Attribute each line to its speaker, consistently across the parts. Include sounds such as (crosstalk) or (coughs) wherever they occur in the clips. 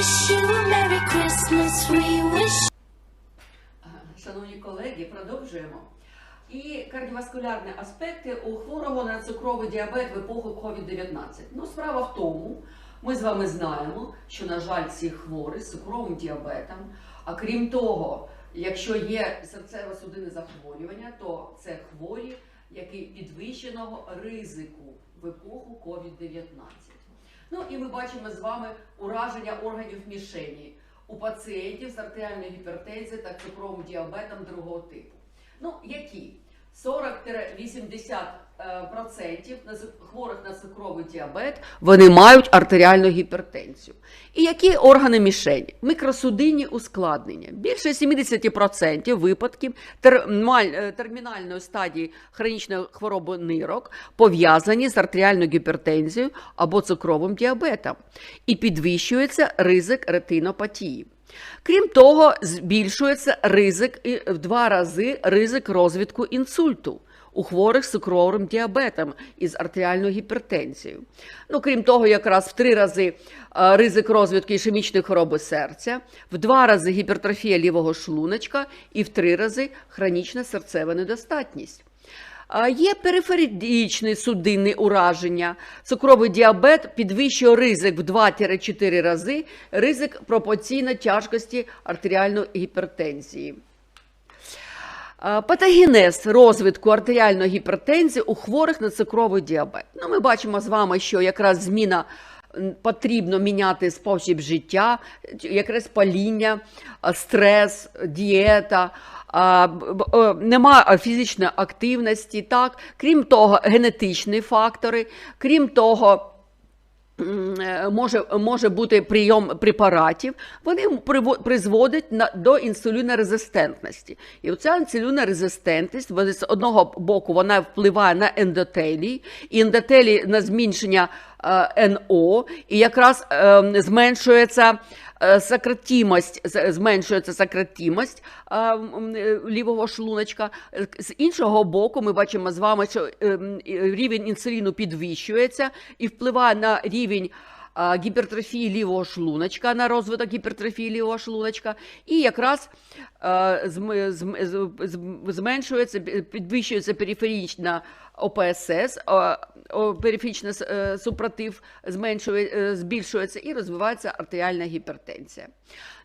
Speaker 1: wish you a Merry Christmas. We wish
Speaker 2: Шановні колеги, продовжуємо. І кардіоваскулярні аспекти у хворого на цукровий діабет в епоху COVID-19. Ну, справа в тому, ми з вами знаємо, що, на жаль, ці хворі з цукровим діабетом, а крім того, якщо є серцево-судинне захворювання, то це хворі, які підвищеного ризику в епоху COVID-19. Ну і ми бачимо з вами ураження органів мішені у пацієнтів з артеріальною гіпертензією та цукровим діабетом другого типу. Ну, які? 40-80% е, процентів хворих на цукровий діабет вони мають артеріальну гіпертензію. І які органи мішені? Мікросудинні ускладнення. Більше 70% випадків е, термінальної стадії хронічної хвороби нирок пов'язані з артеріальною гіпертензією або цукровим діабетом. І підвищується ризик ретинопатії. Крім того, збільшується ризик в два рази ризик розвитку інсульту у хворих з цукровим діабетом із артеріальною гіпертензією. Ну, крім того, якраз в три рази е, ризик розвитку ішемічної хвороби серця, в два рази гіпертрофія лівого шлуночка і в три рази хронічна серцева недостатність. Є периферичні судинні ураження. Цукровий діабет підвищує ризик в 2-4 рази, ризик пропорційно тяжкості артеріальної гіпертензії. А, Патогенез розвитку артеріальної гіпертензії у хворих на цукровий діабет. Ну, ми бачимо з вами, що якраз зміна потрібно міняти спосіб життя, якраз паління, стрес, дієта. е, Нема фізичної активності, так крім того, генетичні фактори, крім того. Е, Може, може бути прийом препаратів, вони призводять до інсулінорезистентності. І оця інсулінорезистентність, з одного боку, вона впливає на ендотелій, і ендотелій на зменшення е, НО, і якраз е, зменшується е, сократимость, зменшується сократимость е, е, лівого шлуночка. Е, З іншого боку, ми бачимо з вами, що е, м, і рівень інсуліну підвищується і впливає на рівень гіпертрофії лівого шлуночка, на розвиток гіпертрофії лівого шлуночка, і якраз е, зменшується, підвищується периферічна ОПСС, а, периферичний е, супротив зменшує, е, збільшується і розвивається артеріальна гіпертензія.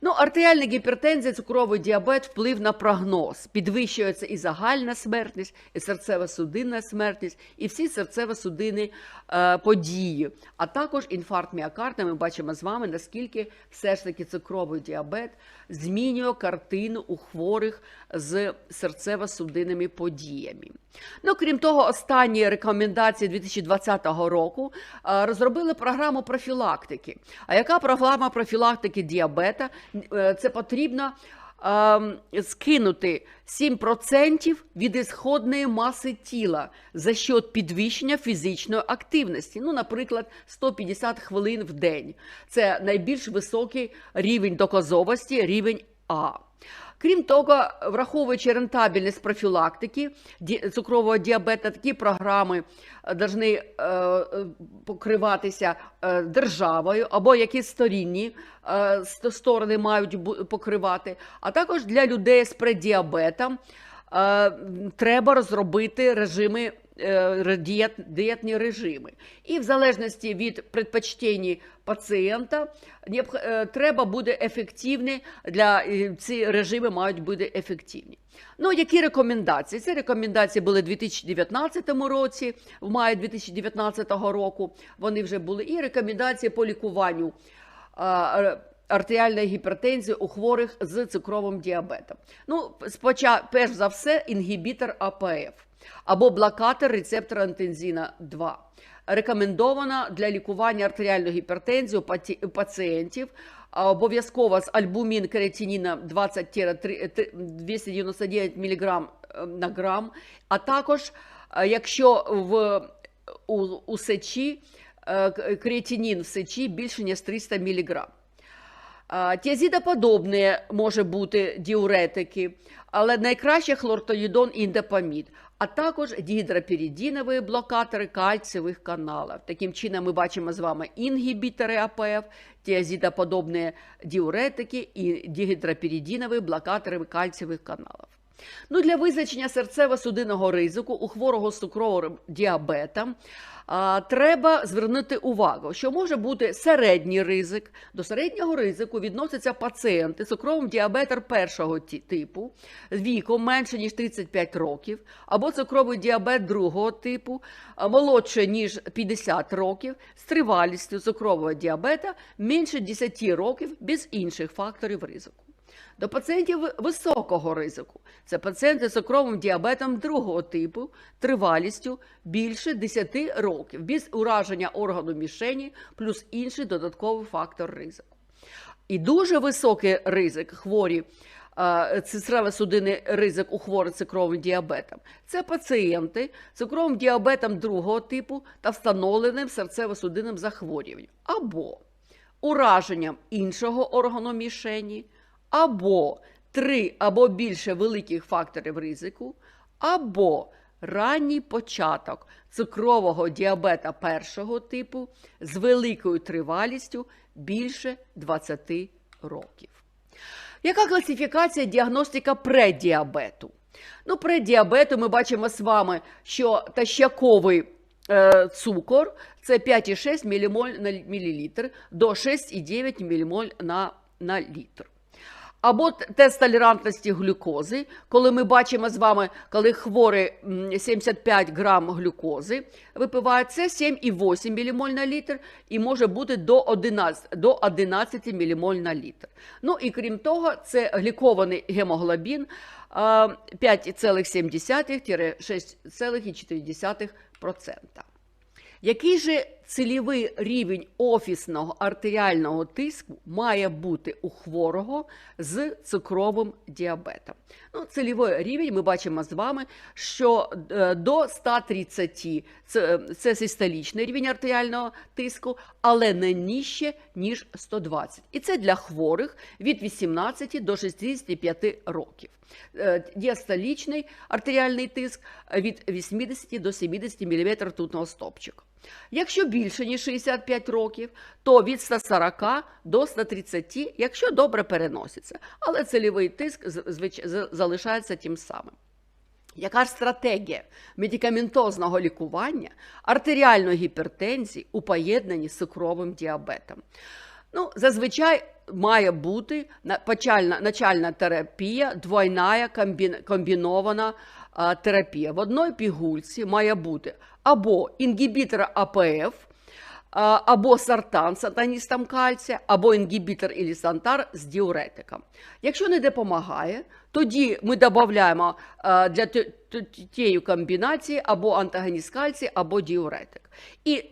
Speaker 2: Ну, артеріальна гіпертензія, цукровий діабет, вплив на прогноз. Підвищується і загальна смертність, і серцево-судинна смертність, і всі серцево-судинні е, події, а також інфаркт міокарда. Ми бачимо з вами, наскільки все ж таки цукровий діабет змінює картину у хворих з серцево-судинними подіями. Ну, крім того, останні рекомендації 2020 року е, розробили програму профілактики. А яка програма профілактики діабета? Е, Це потрібно ем, скинути 7% від ісходної маси тіла за счет підвищення фізичної активності. Ну, наприклад, 150 хвилин в день. Це найбільш високий рівень доказовості, рівень А. Крім того, враховуючи рентабельність профілактики цукрового діабета, такі програми повинні покриватися е, державою або якісь сторінні е, сторони мають покривати. А також для людей з преддіабетом е, треба розробити режими. Е, дієтні режими. І в залежності від предпочтень пацієнта е, треба буде ефективні для е, ці режими мають бути ефективні. Ну, які рекомендації? Ці рекомендації були у 2019 році, в маї 2019 року вони вже були. І рекомендації по лікуванню артеріальної гіпертензії у хворих з цукровим діабетом. Ну, спочатку, перш за все, інгібітор АПФ або блокатор рецептора антензіна 2. Рекомендована для лікування артеріальної гіпертензії у пацієнтів обов'язково з альбумін креатиніна 20-299 мг на грам, а також е, якщо в у, у сечі е, креатинін в сечі більше ніж 300 мг. А, Тіазідоподобні може бути діуретики, але найкраще хлортоїдон і індопамід. А також дігідроперидинові блокатори кальцевих каналів. Таким чином, ми бачимо з вами інгібітори АПФ, тіазідоподобні діуретики і дігідроперидинові блокатори кальцевих каналів. Ну, для визначення серцево-судинного ризику у хворого з цукровим діабетом а, треба звернути увагу, що може бути середній ризик. До середнього ризику відносяться пацієнти з цукровим діабетом першого типу віком менше ніж 35 років, або цукровий діабет другого типу, молодше ніж 50 років, з тривалістю цукрового діабета менше 10 років без інших факторів ризику. До пацієнтів високого ризику це пацієнти з цукровим діабетом другого типу, тривалістю більше 10 років, без ураження органу мішені, плюс інший додатковий фактор ризику. І дуже високий ризик хворі церевро-судинний ризик у хворих цукровим діабетом. Це пацієнти з цукровим діабетом другого типу та встановленим серцево-судинним захворюванням або ураженням іншого органу мішені, або три або більше великих факторів ризику, або ранній початок цукрового діабета першого типу з великою тривалістю більше 20 років. Яка класифікація діагностика преддіабету? Ну, преддіабету ми бачимо з вами, що тащаковий е, цукор це 5,6 мілімоль на мілілітр до 6,9 мілімоль на, на літр. Або тест толерантності глюкози, коли ми бачимо з вами, коли хворий 75 грам глюкози випиває, це 7,8 мілімоль на літр і може бути до 11, до 11 мілімоль на літр. Ну і крім того, це глікований гемоглобін 5,7-6,4%. Який же цільовий рівень офісного артеріального тиску має бути у хворого з цукровим діабетом? Ну, цільовий рівень ми бачимо з вами, що е, до 130 це, це систолічний рівень артеріального тиску, але не нижче, ніж 120. І це для хворих від 18 до 65 років. Е, Діастолічний артеріальний тиск від 80 до 70 мм ртутного стопчика. Якщо більше ніж 65 років, то від 140 до 130, якщо добре переноситься. Але цільовий тиск залишається тим самим. Яка ж стратегія медикаментозного лікування артеріальної гіпертензії у поєднанні з цукровим діабетом? Ну, зазвичай має бути почальна, начальна терапія, двойна комбінована терапія. В одній пігульці має бути або інгібітор АПФ, або сартан з антагоністом кальція, або інгібітор ілісантар з діуретиком. Якщо не допомагає, тоді ми додаємо для тієї комбінації або антагоніст кальція, або діуретик. І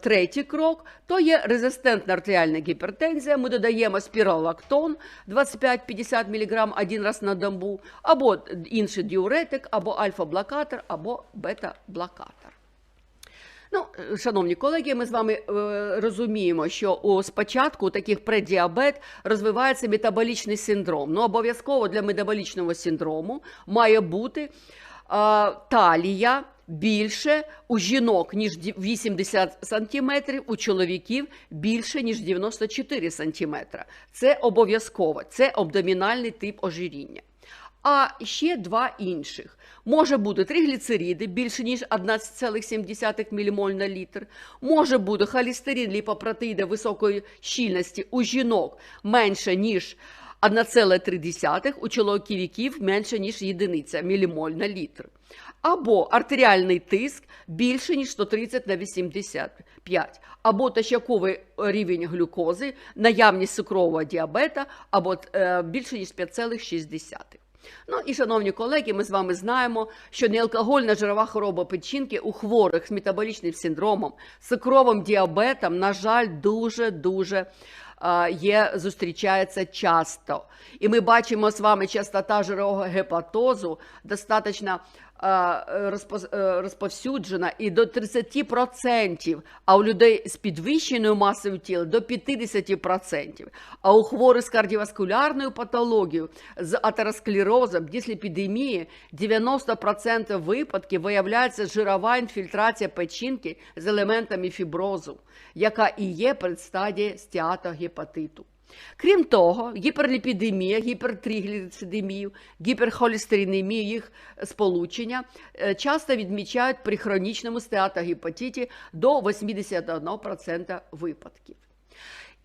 Speaker 2: третій крок то є резистентна артеріальна гіпертензія. Ми додаємо спіролактон 25-50 мг один раз на добу, або інший діуретик, або альфа-блокатор, або бета-блокатор. Ну, шановні колеги, ми з вами е, розуміємо, що у спочатку таких преддіабет розвивається метаболічний синдром. Ну, обов'язково для метаболічного синдрому має бути е, талія більше у жінок, ніж 80 см, у чоловіків більше, ніж 94 см. Це обов'язково, це абдомінальний тип ожиріння. А ще два інших. Може бути тригліцериди більше ніж 11,7 ммоль на літр. Може бути холестерин, ліпопротеїди високої щільності у жінок менше ніж 1,3, у чоловіків менше ніж єдиниця мілімоль на літр. Або артеріальний тиск більше ніж 130 на 85, або тощаковий рівень глюкози, наявність цукрового діабета, або е, більше ніж 5,6. Ну і, шановні колеги, ми з вами знаємо, що неалкогольна жирова хвороба печінки у хворих з метаболічним синдромом, цукровим діабетом, на жаль, дуже-дуже є, зустрічається часто. І ми бачимо з вами частота жирового гепатозу достатньо розповсюджена і до 30%, а у людей з підвищеною масою тіла до 50%, а у хворих з кардіоваскулярною патологією, з атеросклерозом, дисліпідемії 90% випадків виявляється жирова інфільтрація печінки з елементами фіброзу, яка і є предстадія стеатогепатиту. Крім того, гіперліпідемія, гіпертрігліцидемію, гіперхолестеринемію, їх сполучення е, часто відмічають при хронічному стеатогепатиті до 81% випадків.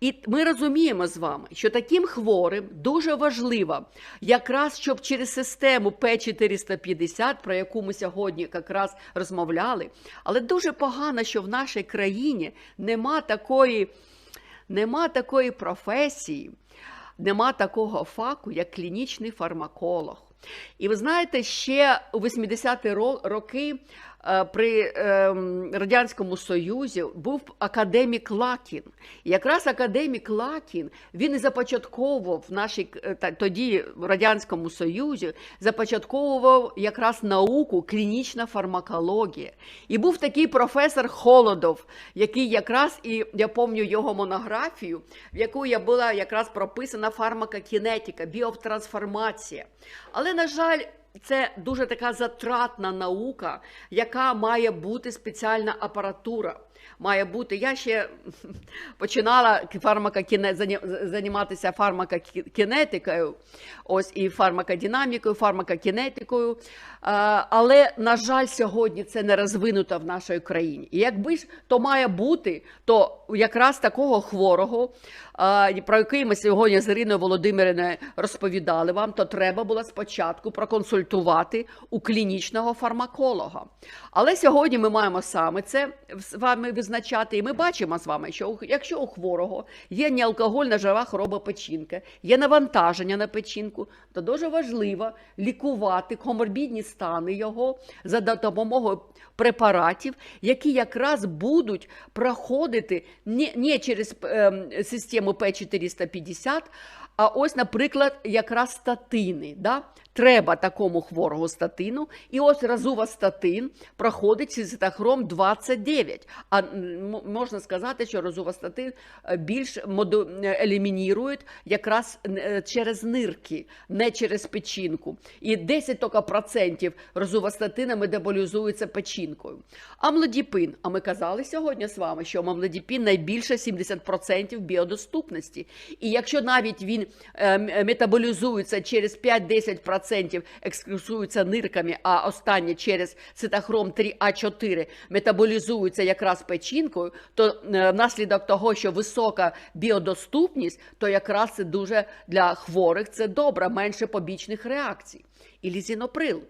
Speaker 2: І ми розуміємо з вами, що таким хворим дуже важливо, якраз щоб через систему П450, про яку ми сьогодні якраз розмовляли, але дуже погано, що в нашій країні нема такої, нема такої професії, нема такого факу, як клінічний фармаколог. І ви знаєте, ще у 80-ті ро- роки при ем, Радянському Союзі був академік Лакін. Якраз академік Лакін він і започатковував в нашій е, тоді в Радянському Союзі, започатковував якраз науку клінічна фармакологія. І був такий професор Холодов, який якраз і я пам'ятаю його монографію, в яку я була якраз прописана фармакокінетика, біотрансформація. Але, на жаль, це дуже така затратна наука, яка має бути спеціальна апаратура. Має бути. Я ще починала фармакокіне... займатися фармакокінетикою, ось і фармакодинамікою, фармакокінетикою. А, Але, на жаль, сьогодні це не розвинуто в нашій країні. І якби ж то має бути, то якраз такого хворого, про який ми сьогодні з Іриною Володимирівною розповідали вам, то треба було спочатку проконсультувати у клінічного фармаколога. Але сьогодні ми маємо саме це з вами визначати, і ми бачимо з вами, що якщо у хворого є неалкогольна жирова хвороба печінки, є навантаження на печінку, то дуже важливо лікувати коморбідні стани його за допомогою препаратів, які якраз будуть проходити не, не через е, систему П450, а ось, наприклад, якраз статини. Да? Треба такому хворого статину. І ось розувастатин проходить цитохром 29. А можна сказати, що розувастатин е, більш е, якраз е, через нирки, не через печінку. І 10 тільки процентів розувастатина метаболізується печінкою. Амлодіпин. А ми казали сьогодні з вами, що амлодіпин найбільше 70% біодоступності. І якщо навіть він метаболізується через 5-10% екскресується нирками, а останнє через цитохром 3А4 метаболізуються якраз печінкою, то е, внаслідок того, що висока біодоступність, то якраз це дуже для хворих це добре, менше побічних реакцій. І лізіноприл.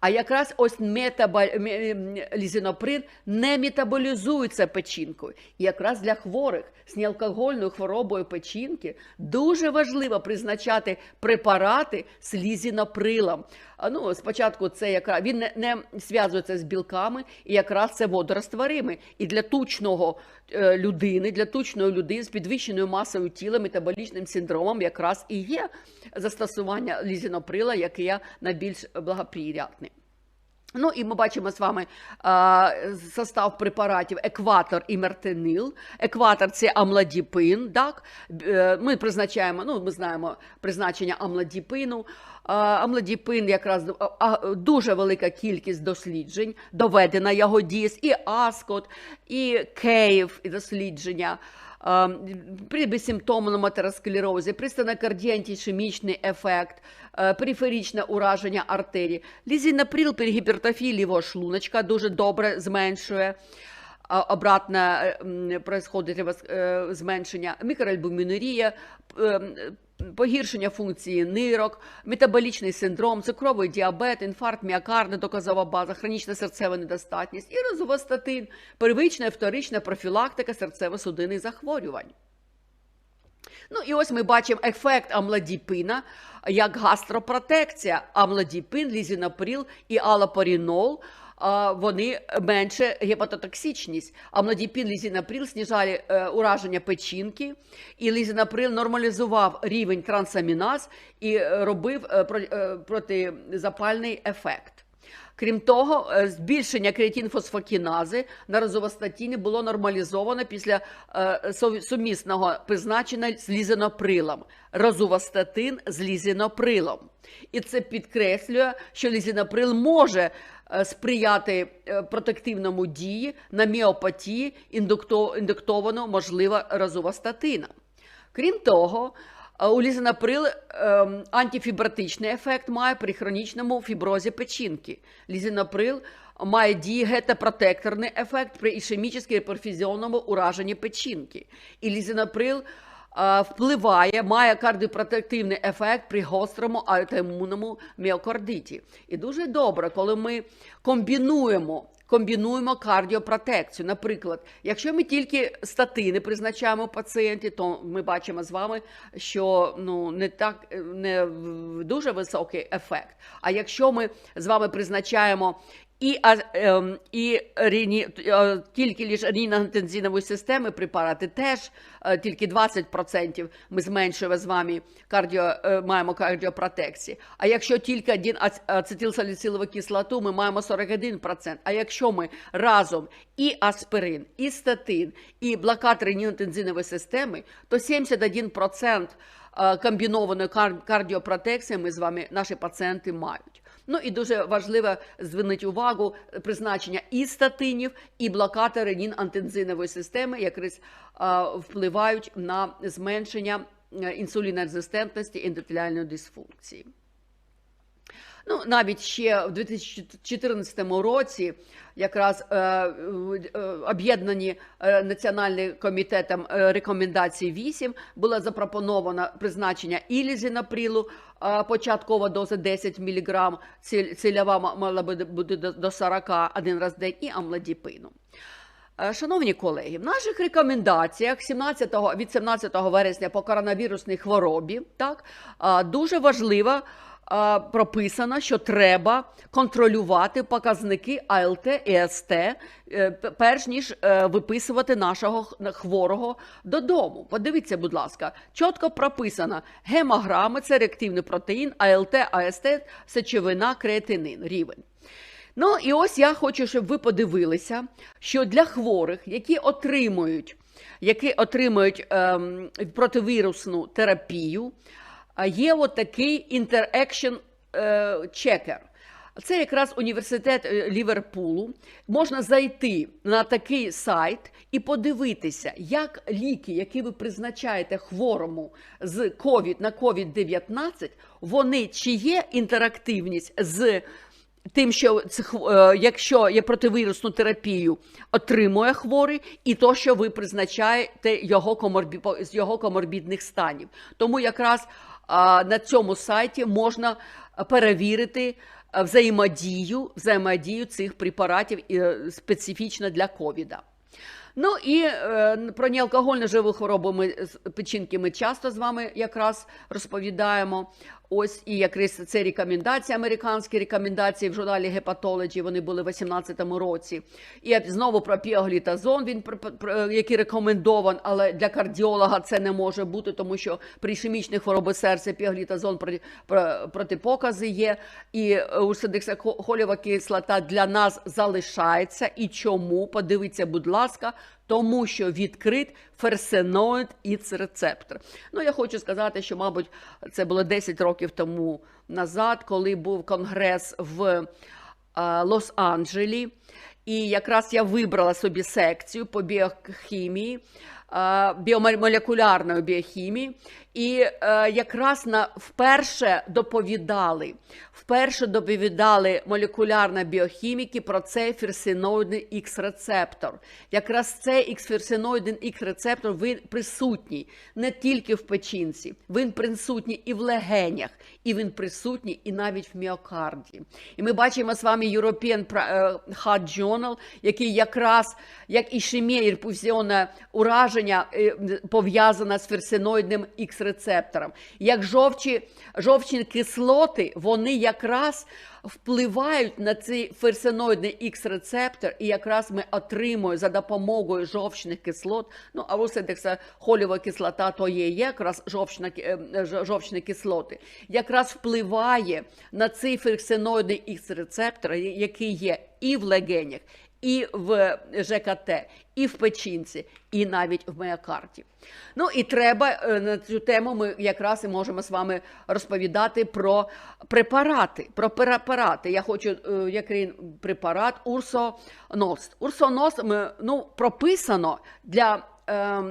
Speaker 2: А якраз ось метаба... м- м- лізіноприл не метаболізується печінкою. І якраз для хворих з неалкогольною хворобою печінки дуже важливо призначати препарати з лізіноприлом. Ну, спочатку це якраз він не, не зв'язується з білками, і якраз це водорозтворимий. І для тучного е, людини, для тучної людини з підвищеною масою тіла, метаболічним синдромом, якраз і є застосування лізіноприла, яке найбільш благоприятне. Ну і ми бачимо з вами а, состав препаратів екватор і мертенил. Екватор це амлодіпин. Так? Е, Ми призначаємо, ну ми знаємо призначення амлодіпину. А, Амлодіпин якраз дуже велика кількість досліджень доведена його дієс, і Аскот, і Кейв і дослідження. При безсимптомному атеросклерозі, при стенокардії антишемічний ефект, периферічне ураження артерії. Лізінапріл при гіпертофії лівого шлуночка дуже добре зменшує. обратне ревос- е, зменшення мікроальбумінурія, погіршення функції нирок, метаболічний синдром, цукровий діабет, інфаркт міокарда, доказова база, хронічна серцева недостатність і розовостатин, первична і вторична профілактика серцево-судинних захворювань. Ну і ось ми бачимо ефект амлодіпина як гастропротекція. Амлодіпин, лізінаприл і алапорінол вони менше гепатотоксичність. Амлодіпін, лізінаприл знижали е, ураження печінки, і лізінаприл нормалізував рівень трансаміназ і е, робив е, протизапальний ефект. Крім того, е, збільшення креатинфосфокінази на розовостатіні було нормалізовано після е, сумісного призначення з лізиноприлом. Розовостатин з лізиноприлом. І це підкреслює, що лізиноприл може е, сприяти протективному дії на міопатії, індукто- індуктовану, можливо, розовостатином. Крім того, у лізинаприл ем, антифібротичний ефект має при хронічному фіброзі печінки. Лізинаприл має дієгетопротекторний ефект при ішемічному перфізіонному ураженні печінки. І лізинаприл е, впливає, має кардіопротективний ефект при гострому аутоімунному міокардиті. І дуже добре, коли ми комбінуємо комбінуємо кардіопротекцію. Наприклад, якщо ми тільки статини призначаємо пацієнті, то ми бачимо з вами, що ну не так не дуже високий ефект. А якщо ми з вами призначаємо і, а, ем, і рені, е, тільки лише ріногензинової системи препарати, теж е, тільки 20% ми зменшуємо з вами кардіо, е, маємо кардіопротекції. А якщо тільки один ацетилсаліцилову кислоту, ми маємо 41%. А якщо ми разом і аспирин, і статин, і блокатор ренінотензинової системи, то 71% е, комбінованої кар- кардіопротекції ми з вами, наші пацієнти мають. Ну і дуже важливо звернути увагу призначення і статинів, і блокати ренін-антензинової системи, якраз е, впливають на зменшення е, інсулінорезистентності ендотеліальної дисфункції. Ну, навіть ще в 2014 році якраз е, е, об'єднані е, Національним комітетом е, рекомендацій 8 було запропоновано призначення і лізинаприлу, е, початкова доза 10 мг, ціль- цільова мала би бути до- до 40 один раз в день, і амлодіпину. Е, Шановні колеги, в наших рекомендаціях 17, від 17 вересня по коронавірусній хворобі так, дуже важливо а, прописано, що треба контролювати показники АЛТ і СТ, е, перш ніж е, виписувати нашого хворого додому. Подивіться, будь ласка, чітко прописано гемограми, це реактивний протеїн, АЛТ, АСТ, сечовина, креатинин, рівень. Ну і ось я хочу, щоб ви подивилися, що для хворих, які отримують, які отримують ем, противірусну терапію, є от такий interaction е, checker. Це якраз університет е, Ліверпулу. Можна зайти на такий сайт і подивитися, як ліки, які ви призначаєте хворому з COVID на COVID-19, вони чи є інтерактивність з тим, що е, якщо є противірусну терапію, отримує хворий, і то, що ви призначаєте його коморбі, з його коморбідних станів. Тому якраз на цьому сайті можна перевірити е, взаємодію, взаємодію цих препаратів е, специфічно для ковіда. Ну і е, про неалкогольну живу хворобу ми печінки ми часто з вами якраз розповідаємо. Ось і якраз це рекомендації, американські рекомендації в журналі Hepatology, вони були в 2018 році. І знову про піоглітазон, він який рекомендован, але для кардіолога це не може бути, тому що при ішемічних хвороби серця піоглітазон протипокази є. І е, урсидексахолєва кислота для нас залишається. І чому? Подивіться, будь ласка, тому що відкрит ферсеноїд і рецептор. Ну, я хочу сказати, що, мабуть, це було 10 років тому назад, коли був конгрес в е, Лос-Анджелі. І якраз я вибрала собі секцію по біохімії, е, біомолекулярної біохімії, і е, якраз на вперше доповідали, вперше доповідали молекулярно біохіміки про цей ферсиноїдний Х-рецептор. Якраз цей Х-ферсиноїдний Х-рецептор він присутній не тільки в печінці, він присутній і в легенях, і він присутній і навіть в міокарді. І ми бачимо з вами European е, Heart Journal, який якраз як ішемія ірпузіонне ураження е, пов'язане з ферсиноїдним Х-рецептором. Як жовчі, жовчні кислоти, вони якраз впливають на цей ферсиноїдний Х-рецептор, і якраз ми отримуємо за допомогою жовчних кислот. Ну, а холіва кислота то є якраз жовчна, е, жовчні кислоти, якраз впливає на цей ферсиноїдний Х-рецептор, який є і в легенях, і в ЖКТ, і в печінці, і навіть в міокарді. Ну і треба е, на цю тему ми якраз і можемо з вами розповідати про препарати. Про препарати. Я хочу е, який препарат. Урсоност ми, ну, прописано для е,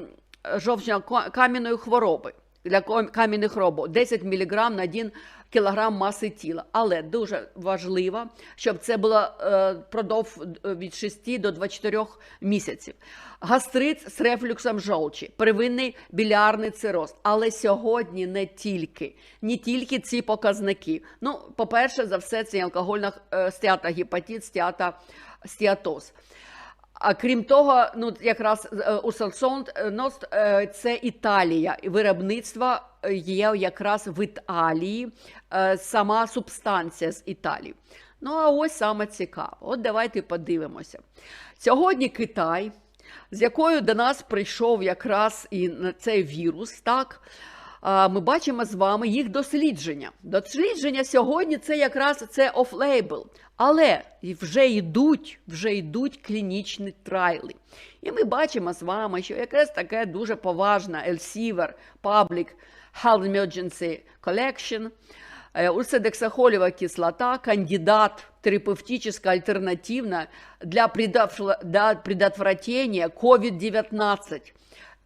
Speaker 2: жовчно-кам'яної хвороби. Для кам'яних хвороб 10 мг на 1 кілограм маси тіла. Але дуже важливо, щоб це було е, продовж е, від 6 до 24 місяців. Гастрит з рефлюксом жовчі, первинний білярний цироз. Але сьогодні не тільки, не тільки ці показники. Ну, по-перше, за все, це алкогольна е, стеатогепатит, стеата, стеатоз. А крім того, ну якраз у Урсалсон це Італія. Виробництво е, є якраз в Італії, е, сама субстанція з Італії. Ну а ось саме цікаво. От давайте подивимося. Сьогодні Китай, з якою до нас прийшов якраз і цей вірус, так. Ми бачимо з вами їх дослідження. Дослідження сьогодні це якраз це офлейбл. Але вже йдуть, вже йдуть клінічні трайли. І ми бачимо з вами, що якраз таке дуже поважна Elsevier Public Health Emergency Collection, е, кислота, кандидат терапевтически альтернативна для предотвра- для предотвращения COVID-19 а,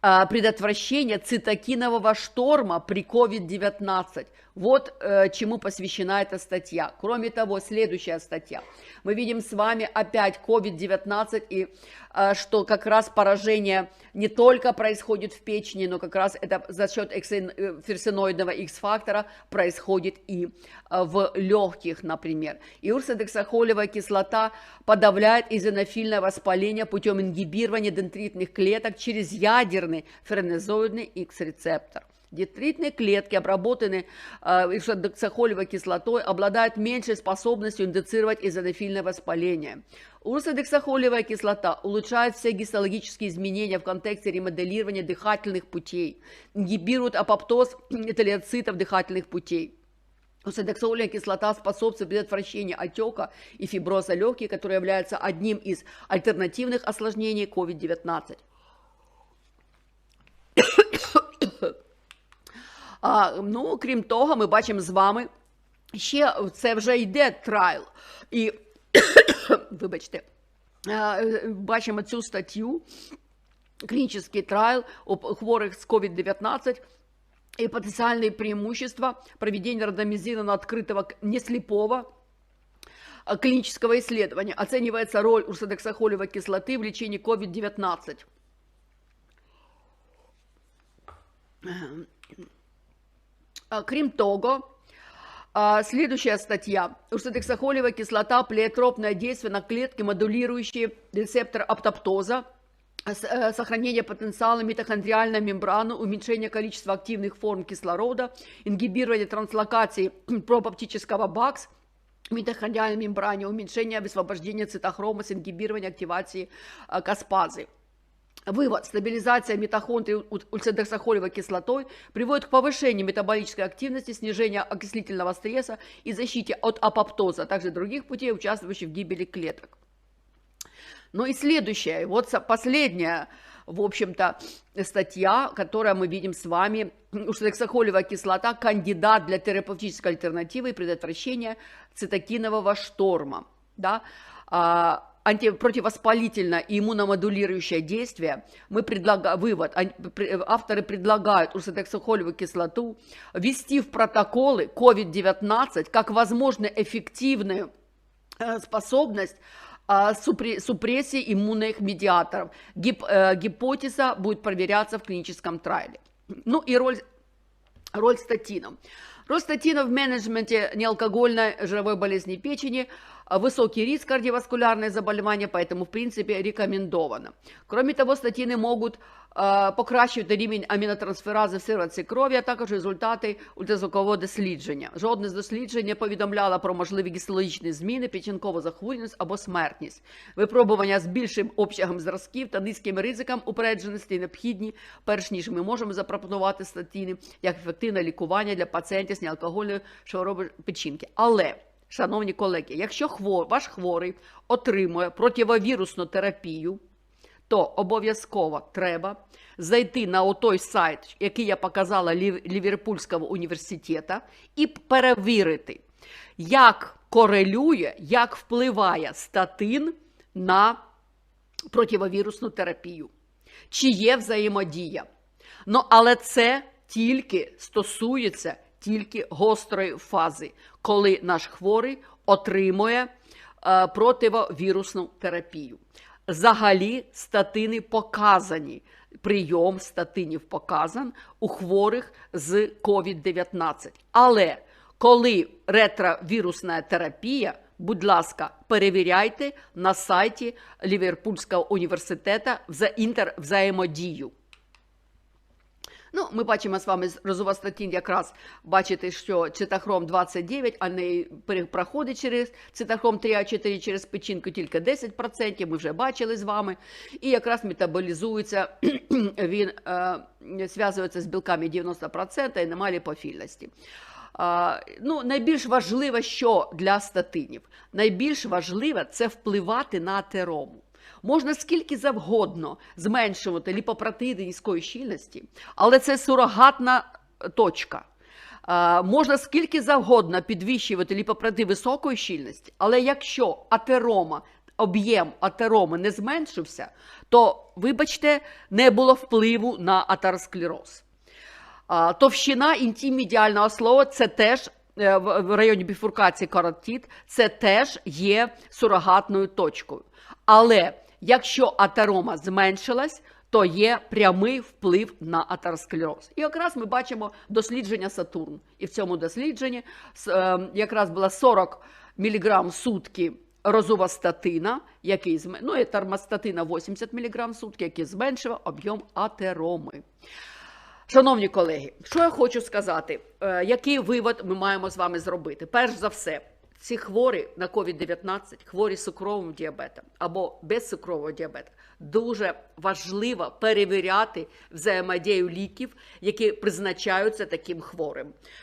Speaker 2: предотвращения цитокинового шторма при COVID-19. Вот э, чему посвящена эта статья. Кроме того, следующая статья. Мы видим с вами опять COVID-19 и э, что как раз поражение не только происходит в печени, но как раз это за счет э, ферсиноидного X-фактора происходит и э, в легких, например. И урсодексахолевая кислота подавляет изонофильное воспаление путем ингибирования дендритных клеток через ядерный фернезоидный X-рецептор. Детритные клетки, обработанные э, исодексахолевой кислотой, обладают меньшей способностью индуцировать изонофильное воспаление. Урсодексахолевая кислота улучшает все гистологические изменения в контексте ремоделирования дыхательных путей, ингибирует апоптоз телеоцитов дыхательных путей. Урсодексолевая кислота способствует предотвращению отека и фиброза легких, который является одним из альтернативных осложнений COVID-19. А, ну, крім того, ми бачимо з вами, ще це вже йде трайл. І, (coughs) вибачте, е, бачимо цю статтю, клінічний трайл у хворих з COVID-19, и потенциальные преимущества проведения рандомизированного открытого неслепого э, клинического исследования. Оценивается роль урсодексахолевой кислоты в лечении COVID-19. А, Крім того, а, следующая статья. Урсодексахолевая кислота, плеотропное действие на клетки, модулирующие рецептор аптоптоза, э, сохранение потенциала митохондриальной мембраны, уменьшение количества активных форм кислорода, ингибирование транслокации (clears throat) пропоптического БАКС, митохондриальной мембране, уменьшение высвобождения цитохрома с ингибированием активации э, каспазы. Вывод. Стабилизация митохондрий ульцидексахолевой кислотой приводит к повышению метаболической активности, снижению окислительного стресса и защите от апоптоза, а также других путей, участвующих в гибели клеток. Ну и следующая, вот последняя, в общем-то, статья, которая мы видим с вами, урсодексахолевая кислота, кандидат для терапевтической альтернативы и предотвращения цитокинового шторма. Да? Антипротивоспалительное и иммуномодулирующее действие, мы предлагаем, вывод, авторы предлагают урсодексахолевую кислоту ввести в протоколы COVID-19 как возможно эффективную э, способность супре- супрессии иммунных медиаторов. Гип- э, гипотеза будет проверяться в клиническом трайле. Ну и роль, роль статинов. Роль статинов в менеджменте неалкогольной жировой болезни печени высокий риск кардиоваскулярных заболеваний, поэтому, в принципе, рекомендовано. Кроме того, статины могут е, покращувати рівень амінотрансферази в сироватці крові, а також результати ультразвукового дослідження. Жодне з досліджень не повідомляло про можливі гістологічні зміни, печінкову захворюваність або смертність. Випробування з більшим обсягом зразків та низьким ризиком упередженості необхідні, перш ніж ми можемо запропонувати статіни як ефективне лікування для пацієнтів з неалкогольною хворобою печінки. Але Шановні колеги, якщо хвор, ваш хворий отримує противовірусну терапію, то обов'язково треба зайти на той сайт, який я показала Ліверпульського університету, і перевірити, як корелює, як впливає статин на противовірусну терапію, чи є взаємодія. Ну, але це тільки стосується тільки гострої фази, коли наш хворий отримує е, противовірусну терапію. Взагалі, статини показані. Прийом статинів показан у хворих з COVID-19. Але коли ретровірусна терапія, будь ласка, перевіряйте на сайті Ліверпульського університету вза- інтервзаємодію. Ну, ми бачимо з вами розовостатін якраз бачите, що цитохром 29, а не проходить через цитохром 3 а 4 через печінку тільки 10%, ми вже бачили з вами. І якраз метаболізується, (clears throat) він е, зв'язується з білками 90% і немає ліпофільності. А, ну, найбільш важливо, що для статинів? Найбільш важливо це впливати на атерому. Можна скільки завгодно зменшувати ліпопротеїди низької щільності, але це сурогатна точка. Е, Можна скільки завгодно підвищувати ліпопротеїди високої щільності, але якщо атерома, об'єм атероми не зменшився, то, вибачте, не було впливу на атеросклероз. А, Товщина інтімедіального слова це теж е, в районі біфуркації каротид, це теж є сурогатною точкою. Але якщо атерома зменшилась, то є прямий вплив на атеросклероз. І якраз ми бачимо дослідження Сатурн. І в цьому дослідженні е, якраз було 40 мг сутки розувастатина, який зме- ну і термостатина 80 мг сутки, який зменшив об'єм атероми. Шановні колеги, що я хочу сказати, Е, який вивод ми маємо з вами зробити? Перш за все, ці хворі на COVID-19, хворі з цукровим діабетом або без цукрового діабету, дуже важливо перевіряти взаємодію ліків, які призначаються таким хворим.